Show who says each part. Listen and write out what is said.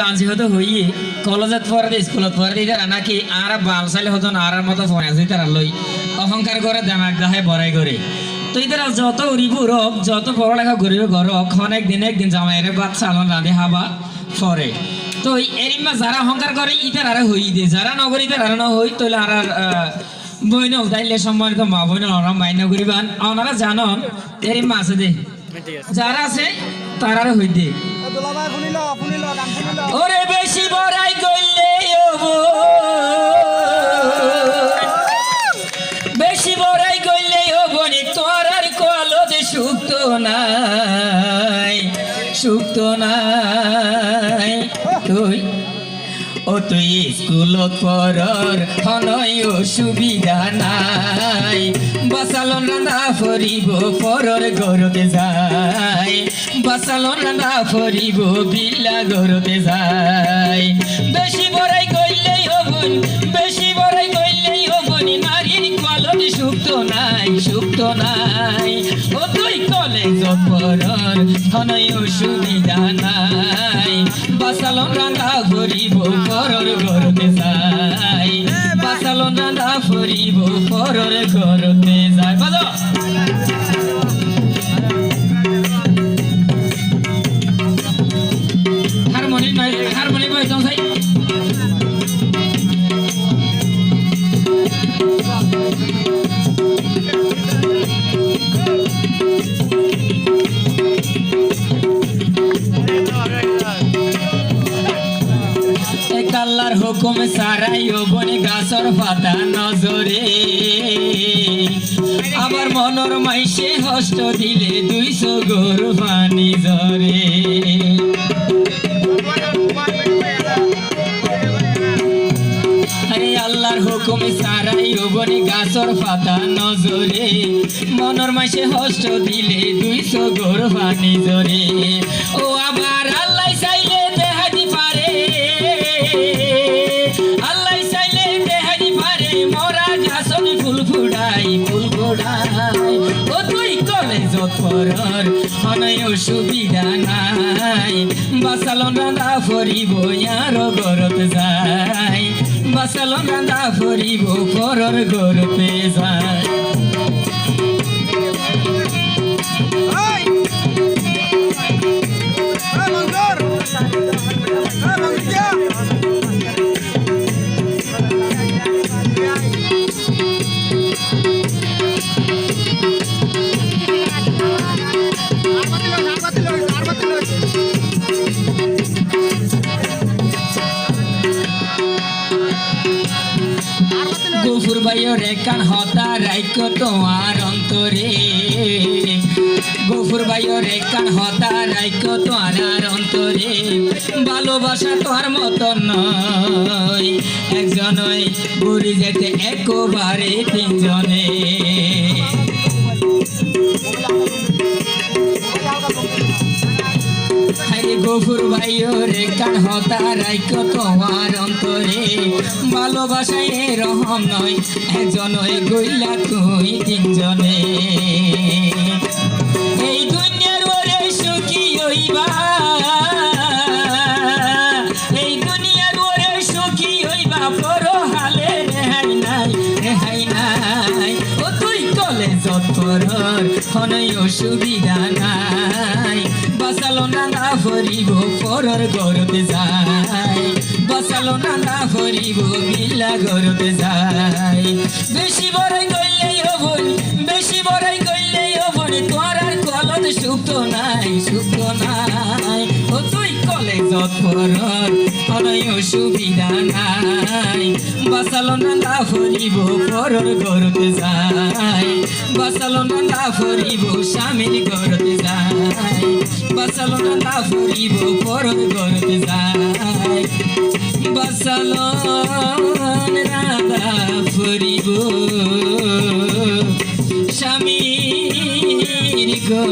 Speaker 1: গান যেহেতু হইয়ে, কলেজত পড়ে স্কুলত পড়ে তারা নাকি আর চাইলে হতো আর মতো ফোন আছে তারা লই অহংকার করে দেমাক দাহে বড়াই করে তো তারা যত উড়িব রক যত পড়ালেখা করিব ঘরক অনেক দিন একদিন জামাইরে বাদ চালন রাঁধে হাবা ফরে তো এরিমা যারা অহংকার করে ইতার আর হই দিয়ে যারা নগরী তার আর হই তৈলে আর বইন উদাইলে সম্মানিত মা বইন নরম মাইন্য করিবান ওনারা জানন এরিমা আছে দে। যারা আছে তার আর হই দিয়ে
Speaker 2: দুলাভাই শুনিল শুনিল গান শুনিল।
Speaker 1: ওরে বেশি বড়াই করলে বেশি বড়াই করলে হবনি তোর আর কলজে সুক্ত নাই সুক্ত নাই। তুই ও তুই স্কুলত পড়র হনয় অসুবিধা নাই। বাসালন রান্না ফরিব, পরর গরতে যায় বাসালন রান্না ফরিব বিলা গরতে যায় বেশি বড়াই কইলেই হবন, বেশি বড়াই কইলেই হবনি। নারীর কলন সুক্ত নাই সুক্ত নাই। ও তুই কলেজত পড়র হনয় অসুবিধা নাই। বাসালন রান্ধা ফরিব পরর ঘরতে যাই। বাসালন রান্ধা ফরিব পরর ঘরতে যাই। বাজো আল্লাহর হুকুম সারাই বনে গাছর পাতা নজরে। আবার মনর মাইসে হস্ত দিলে দুইশো গরু পানি জরে হুকুম সারাই বনে গাছর পাতা নজরে। মনর মাইসে হস্ত দিলে দুইশো গরু পানি জরে ও ফুড়াই ফুল ফুড়াই ও তুই কলেজ পরর অনয় সুবিধা নাই। বাসালো রান্ধা ফরিব ইয়ার গরত যায়। বাসালো রান্ধা ফরিব পরর গরতে যায়। গফুর ভাইয়ের একান হতা রাইক তোমার অন্তরে। গফুর ভাইয়ের একান হতা রাইক তোমার অন্তরে। ভালোবাসা তোমার মতন নয়, একজনই ঘুরি যেতে একবারে তিনজনে। গফুর ভাইয়ের একান হতা রাইক তোমার ভালোবাসায় রহম নয়, একজনই গইলা তুই তিনজনে। এই দুনিয়ার ওরে সুখী হইবা, এই দুনিয়ার ওরে সুখী হইবা পর হালে রেহাই নাই রেহাই নাই। ও তুই কলেজত পড়র হনই অসুবিধা নাই। বাসালো না না ফরিব পরর গরতে যায়। বাসালো না না ফরিব মিলা গরতে যায় বেশি বড়াই কইলেই হবই বেশি বড়াই কইলেই হবনি। তোর আর কলত সুক্ত নাই সুক্ত নাই। ও তুই কলেজত পড়র অনয় অসুবিধা নাই। বাসালো না না ফরিব পরর গরতে যায় বাসালো না না ফরিব স্বামীর গরতে যায় বাসালো না না ফরিব পরর গরতে যায় বাসালো রাধা ফরিব। স্বামীর গো